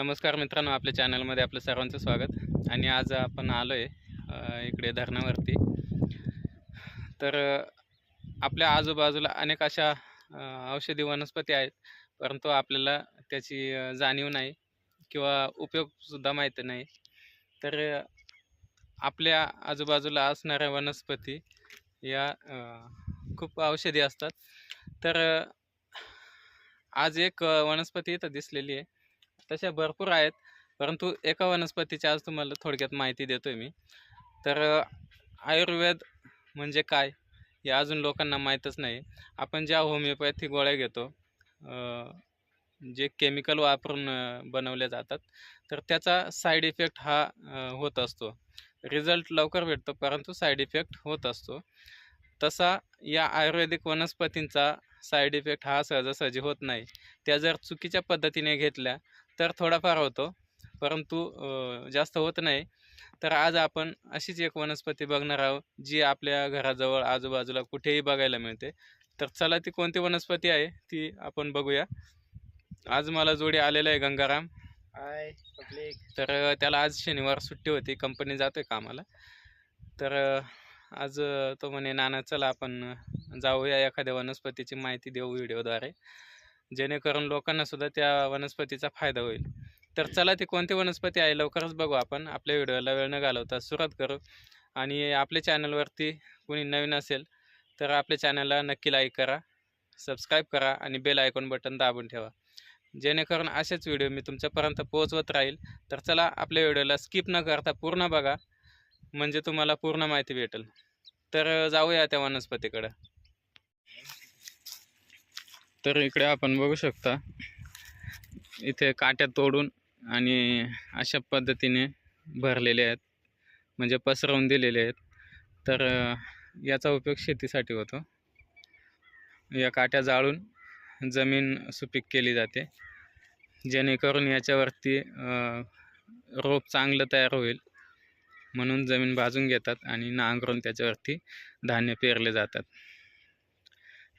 नमस्कार मित्रांनो आपल्या चॅनलमध्ये आपलं सर्वांचं स्वागत. आणि आज आपण आलो आहे इकडे धरणावरती. तर आपल्या आजूबाजूला अनेक अशा औषधी वनस्पती आहेत परंतु आपल्याला त्याची जाणीव नाही किंवा उपयोगसुद्धा माहिती नाही. तर आपल्या आजूबाजूला असणाऱ्या वनस्पती या खूप औषधी असतात. तर आज एक वनस्पती इथं दिसलेली आहे. तशा भरपूर आहेत. परंतु एका वनस्पतीची आज तुम्हाला थोडक्यात माहिती देतोय मी. तर आयुर्वेद म्हणजे काय? हे अजून लोकांना माहीतच नाही. आपण ज्या होमिओपॅथी गोळ्या घेतो जे केमिकल वापरून बनवल्या जातात तर त्याचा साईड इफेक्ट हा होत असतो. रिझल्ट लवकर भेटतो परंतु साईड इफेक्ट होत असतो. तसा या आयुर्वेदिक वनस्पतींचा साईड इफेक्ट हा सहजासहजी होत नाही. त्या जर चुकीच्या पद्धतीने घेतल्या तर थोडाफार होतो. परंतु जास्त होत नाही. तर आज आपण अशीच एक वनस्पती बघणार आहोत जी आपल्या घराजवळ आजूबाजूला कुठेही बघायला मिळते. तर चला ती कोणती वनस्पती आहे ती आपण बघूया. आज मला जोडी आलेला आहे गंगाराम. पब्लिक. तर त्याला आज शनिवार सुट्टी होती कंपनी जातोय कामाला. तर आज तो म्हणे नाना चला आपण जाऊया एखाद्या वनस्पतीची माहिती देऊ व्हिडिओद्वारे. जेणेकरून लोकांना सुद्धा त्या वनस्पतीचा फायदा होईल. तर चला ती कोणती वनस्पती आहे लवकरच बघू आपण. आपल्या व्हिडिओला वेळ न घालवता सुरुवात करू. आणि आपल्या चॅनलवरती कुणी नवीन असेल तर आपल्या चॅनलला नक्की लाईक करा सबस्क्राईब करा आणि बेल आयकॉन बटन दाबून ठेवा. जेणेकरून असेच व्हिडिओ मी तुमच्यापर्यंत पोहोचवत राहील. तर चला आपल्या व्हिडिओला स्किप न करता पूर्ण बघा. म्हणजे तुम्हाला पूर्ण माहिती भेटेल. तर जाऊया त्या वनस्पतीकडं. तर इकडे आपण बघू शकता इथे काट्या तोडून आणि अशा पद्धतीने भरलेले आहेत म्हणजे पसरवून दिलेले आहेत. तर याचा उपयोग शेतीसाठी होतो. या काट्या जाळून जमीन सुपीक केली जाते. जेणेकरून याच्यावरती रोप चांगलं तयार होईल. म्हणून जमीन भाजून घेतात आणि नांगरून त्याच्यावरती धान्य पेरले जातात.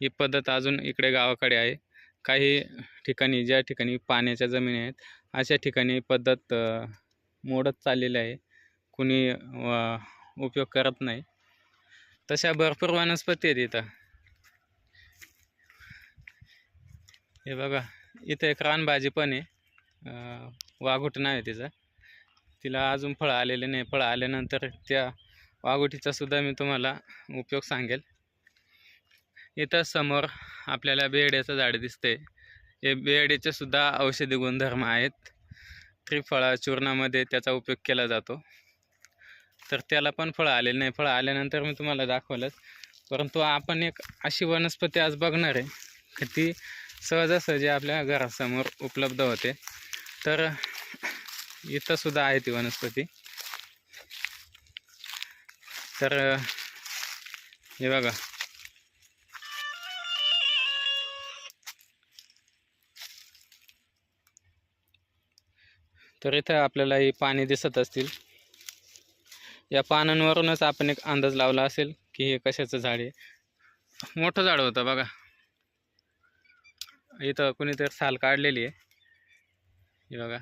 ही पद्धत अजून इकडे गावाकडे आहे. काही ठिकाणी ज्या ठिकाणी पाण्याच्या जमिनी आहेत अशा ठिकाणी पद्धत मोडत चाललेली आहे. कुणी उपयोग करत नाही. तशा भरपूर वनस्पती आहेत इथं. हे बघा इथं एक रानभाजी पण आहे. अ, वाघुट नाव आहे तिचं. तिला अजून फळं आलेले नाही. फळं आल्यानंतर त्या वाघुटीचा सुद्धा मी तुम्हाला उपयोग सांगेल. इथं समोर आपल्याला बेड्याचं झाड दिसते हे बेड्याचे सुद्धा औषधी गुणधर्म आहेत. त्रिफळा चूर्णामध्ये त्याचा उपयोग केला जातो. तर त्याला पण फळं आलेलं नाही. फळं आल्यानंतर मी तुम्हाला दाखवलंच. परंतु आपण एक अशी वनस्पती आज बघणार आहे की ती सहजासहजी आपल्या घरासमोर उपलब्ध होते. तर इथंसुद्धा आहे ती वनस्पती. तर हे बघा. तर इथं आपल्याला ही पाने दिसत असतील. या पानांवरूनच आपण एक अंदाज लावला असेल की हे कशाचं झाड आहे. मोठं झाड होतं बघा. इथं कुणीतरी साल काढलेली आहे. हे बघा.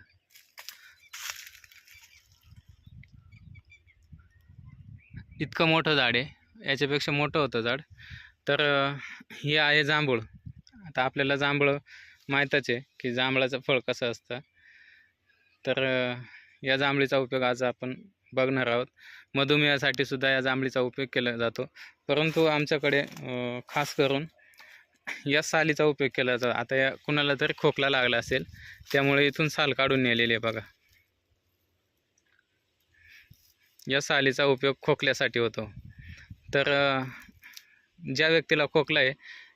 इतकं मोठं झाड आहे. याच्यापेक्षा मोठं होतं झाड. तर हे आहे जांभूळ. आता आपल्याला जांभूळ माहीतच आहे की जांभळाचं फळ कसं असतं. तर या जांभळीचा उपयोग आज आपण बघणार आहोत. मधुमेहासाठी सुद्धा या जांभळीचा उपयोग केला जातो. परंतु आमच्याकडे खास करून या सालीचा उपयोग केला जातो. आता या कुणाला तरी खोकला लागला असेल त्यामुळे इथून साल काढून नेलेली आहे बघा. या सालीचा उपयोग खोकल्यासाठी होतो. तर ज्या व्यक्तीला खोकला आहे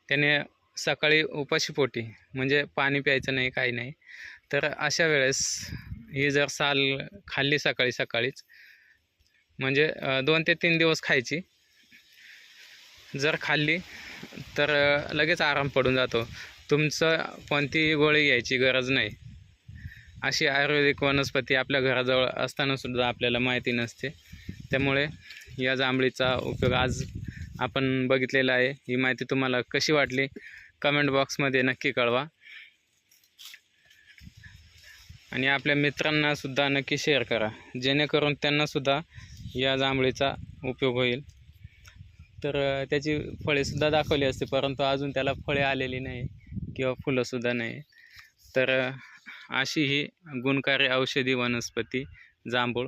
त्याने सकाळी उपाशीपोटी म्हणजे पाणी प्यायचं नाही काही नाही तर अशा वेळेस ही जर साल खाल्ली सकाळी सकाळीच म्हणजे दोन ते तीन दिवस खायची. जर खाल्ली तर लगेच आराम पडून जातो. तुमचं कोणतीही गोळी घ्यायची गरज नाही. अशी आयुर्वेदिक वनस्पती आपल्या घराजवळ असतानासुद्धा आपल्याला माहिती नसते. त्यामुळे या जांभळीचा उपयोग आज आपण बघितलेला आहे. ही माहिती तुम्हाला कशी वाटली? कमेंट बॉक्समध्ये नक्की कळवा. आणि आपल्या मित्रांना सुद्धा नक्की शेअर करा. जेणेकरून त्यांनासुद्धा या जांभळीचा उपयोग होईल. तर त्याची फळेसुद्धा दाखवली असते परंतु अजून त्याला फळे आलेली नाही किंवा फुलंसुद्धा नाही. तर अशी ही गुणकारी औषधी वनस्पती जांभूळ.